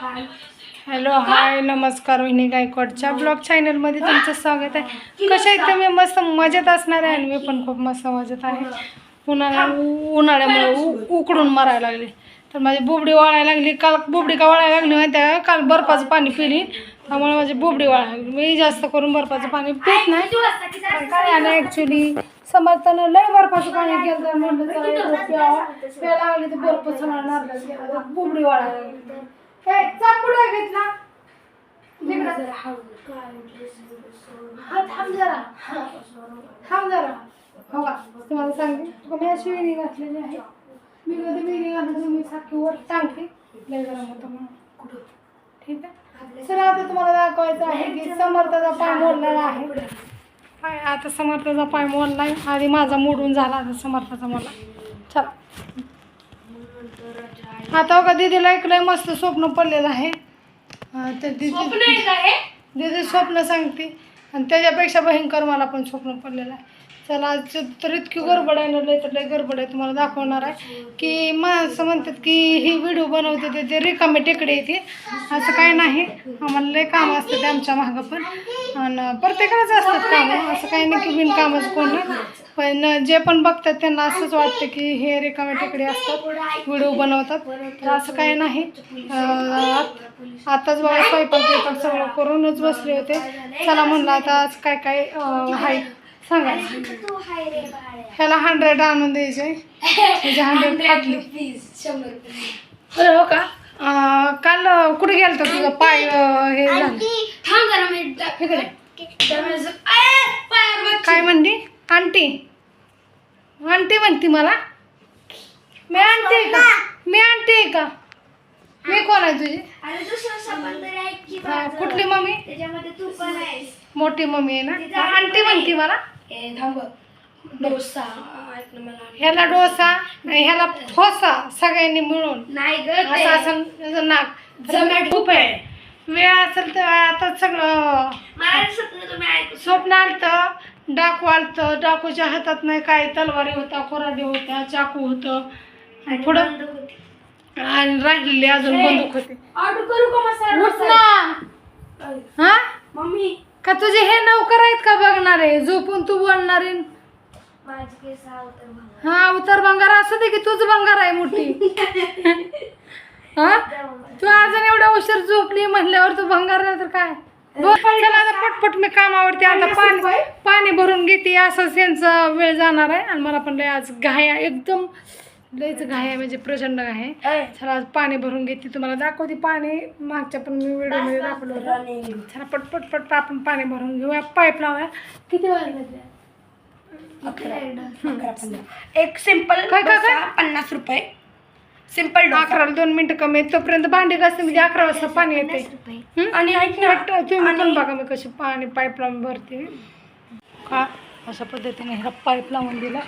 Hello hi नमस्कार वहिनी गायकवाडच्या blog चॅनलमध्ये तुमचं स्वागत आहे. कशा आहेत तुम्ही? मस्त मजेत असणार आहे आणि मी पण खूप मस्त मजेत आहे. उन्हाळ्या उन्हाळ्यामुळे उ- उकडून मरायला लागली. तर माझी बोबडी वाळायला लागली. काल बोबडी का वाळायला लागली माहिती आहे? काल बर्फाचं पाणी पिली. त्यामुळे माझी बोबडी वाळायला लागली. मी जास्त करून बर्फाचं पाणी पित नाही. काय ना ॲक्च्युली समर्थानं लय बर्फाचं पाणी केलं तर म्हणलं प्यावा प्यायला लागली तर बर्फ बोबडी वाळायला लागली. काय घेतला. हा थांब जरा. थांब जरा. हो का? तुम्हाला सांगते. तुका मी अशी घातलेली आहे. मी कधी वेणी घालून तुम्ही सारखी वर टांगते. लय गरम होतं म्हणून. ठीक आहे? चला आता तुम्हाला दाखवायचं आहे की समर्थाचा पाय मोडलेला आहे. पाय आता समर्थाचा पाय मोडला आहे आधी माझा मोडून झाला आता समर्थाचा मोडला. चला. आता बघा दीदीला एक लय मस्त स्वप्न पडलेलं आहे. तर दीदी दीदी स्वप्न सांगते. आणि त्याच्यापेक्षा भयंकर मला पण स्वप्न पडलेलं आहे. चला आज तर इतकी गडबड आहे ना लय तर लय गडबड आहे तुम्हाला दाखवणार आहे. की माणसं म्हणतात की ही व्हिडिओ बनवते ते- ते रिकामे टेकडे येते असं काय नाही. आम्हाला लय काम असतं ते आमच्या मागं पण. आणि प्रत्येकालाच असतात कामं. असं काही नाही की बिनकामच कोण. पण जे पण बघतात त्यांना असंच वाटतं की हे रिकामे टेकडे असतात व्हिडिओ बनवतात. तर असं काही नाही. आताच बघा स्वयंपाक बिपाक सगळं करूनच बसले होते. चला म्हणलं आता आज काय काय आहे? सांगा. ह्याला हंड्रेड आणून द्यायचे. म्हणजे हंड्रेड फाटली हो का? काल कुठे गेलता तुझा पाय हे झालं? काय म्हणली? आंटी. आंटी म्हणती मला. मी आणते आहे का? मी आणते का? मी कोण आहे तुझी? हा, कुठली मम्मी? त्याच्यामध्ये तू पण आहेस. मोठी मम्मी आहे ना? आंटी म्हणती मला. ए थांब डोसा. ऐक ना मला ह्याला डोसा आणि ह्याला ठोसा सगळ्यांनी मिळून. नाही ग असं नाक. खूप आहे. वेळ असेल तर आता सगळं मला स्वप्न तुम्ही ऐकू स्वप्न आलतं. डाकू आलतं डाकूच्या हातात नाही काय तलवारी होता कोराडी होत्या चाकू होतं. आणि पुढं? होती. आणि राहिलेली अजून बंदूक होती. का मसाला उठ ना. हा? मम्मी. का तुझे हे नौकर आहेत का बघणार आहे? झोपून तू बोलणार हा उतर बंगार असू दे की तूच बंगार आहे मोठी. हा? तू अजून एवढा उशीर झोपली म्हटल्यावर तू भंगार नाही तर काय? चला आता पटपट मी कामावरती आता पाणी पाणी भरून घेते असंच यांचा वेळ जाणार आहे. आणि मला पण लय आज घाय एकदम लयच घाय आहे म्हणजे प्रचंड घाय आहे चला आज पाणी भरून घेते तुम्हाला दाखवते पाणी. मागच्या पण मी व्हिडिओमध्ये दाखवलं होतं. चला पटपट पट आपण पाणी भरून घेऊया. पाईप लावूया. किती वाजले एक सिंपल? पन्नास रुपये. सिंपल अकराला दोन मिनिटं कमी आहेत. तोपर्यंत भांडी घासते म्हणजे अकरा वाजता पाणी येते हं? आणि ऐक ना पट- तुम्ही पण बघा मी कशी पाणी पाईप लावून भरते का? अशा पद्धतीने ह्या पाईप लावून दिला.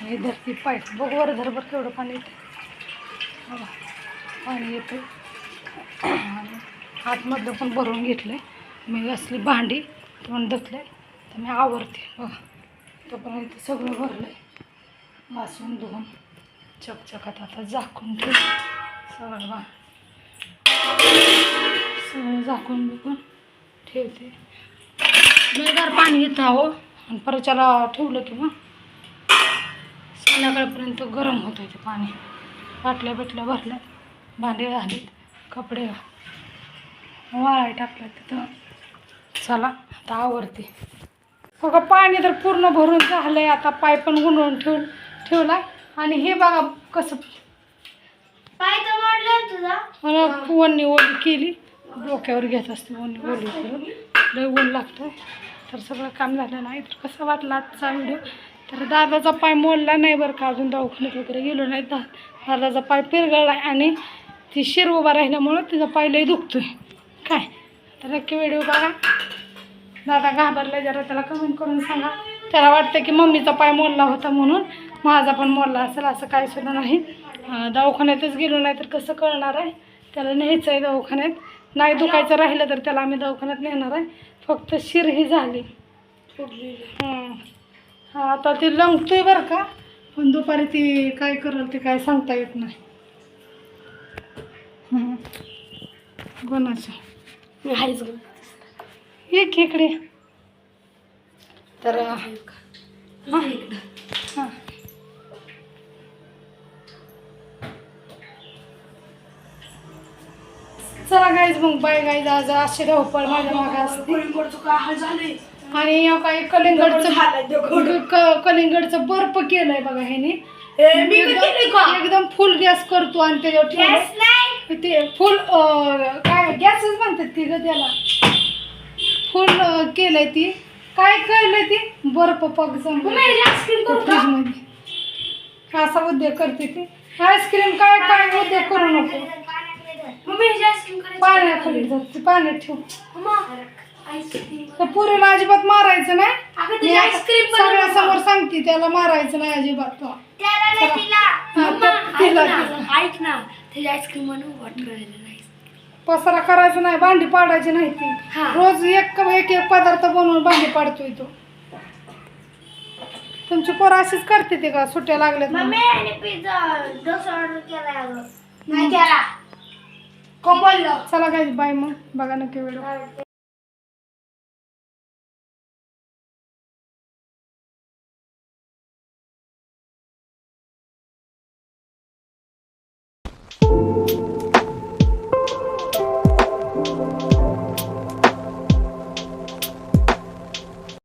हे धरती पाईप बघ वर धरभर केवढं पाणी येतं बघा पाणी येते आणि आतमधलं पण भरून घेतलं मी असली भांडी पण धुतले तर मी आवरते. बघा. तोपर्यंत सगळं भरलं वासून धुवून. चकचकात आता झाकून ठेव सगळं बा सगळं झाकून बिकून ठेवते गार पाणी येतं हो आणि परत ठेवलं की मग संध्याकाळपर्यंत गरम होतं ते पाणी बाटल्या बिटल्या भरल्या भांडे झालीत कपडे वाळाय टाकलं तिथं चला आता आवडते बघा पाणी तर पूर्ण भरून झालं आहे आता पाय पण गुंडवून ठेवून ठेवला आणि हे बघा कसं पाय तर मोडला तुझा. मला वन्नी ओली केली. डोक्यावर घेत असते वन्नी ओली करून. लय ऊन लागतं तर सगळं काम झालं नाही. तर कसं वाटलं आजचा व्हिडिओ? तर दादाचा पाय मोडला नाही बरं का. अजून दवाखान्यात वगैरे गेलो नाही. दा दादाचा पाय पिरगळला आणि ती शिर उभा राहिल्यामुळं तिचा पाय लय दुखतोय. काय? तर नक्की व्हिडिओ बघा. दादा घाबरला जरा. त्याला कमेंट करून सांगा. त्याला वाटतं की मम्मीचा पाय मोडला होता म्हणून. माझा पण मोडला असेल असं काही सुद्धा नाही. दवाखान्यातच गेलो नाही तर कसं कळणार आहे? त्याला न्यायचं आहे दवाखान्यात. नाही दुखायचं राहिलं तर त्याला आम्ही दवाखान्यात नेणार आहे. फक्त शिर ही झाली हं. हा आता ती लंगतोय बरं का? पण दुपारी ती काय करेल ते काय सांगता येत नाही. कोणाचं. एक इकडे. तर हा. चला गाईज मग बाय गाईज आज अशी धावपळ माझ्या मागे असते. काय आणि या काही कलिंगडचं कलिंगडचं बर्फ केलंय बघा ह्याने? एकदम फुल गॅस करतो आणि त्याच्यावर. ते फुल काय गॅसच म्हणतात ती ग त्याला. फुल केलंय ती. काय केलंय ती? बर्फ पग मम्मी, आईस्क्रीम करू का? फ्रीजमध्ये. असा उद्योग करते ती. आईस्क्रीम काय काय उद्योग करू नको. मम्मी ह्याची आईस्क्रीम करायची पाण्याखाली जाते पाण्यात ठेव आईस्क्रीम पुरीला अजिबात मारायचं नाही अगं मी त्याची आता आईस्क्रीम पण सगळ्या. समोर सांगते त्याला मारायचं नाही अजिबात तो. त्याला तिला. हा, मम्मा, त्या- तिला, ऐक ना, तिला. ऐक ना त्याची आईस्क्रीम बनवू वाटत राहिलं नाही पसारा करायचा नाही भांडी पाडायची नाही ती हा. रोज एक एक एक पदार्थ बनवून भांडी पाडतोय तो तुमची पोरं अशीच करते ते का सुट्ट्या लागल्यात म्हणून. आणि पिझ्झा डोसा ऑर्डर केला नाही केला कोण बोललं चला काय बाय मग बघा नक्की व्हिडिओ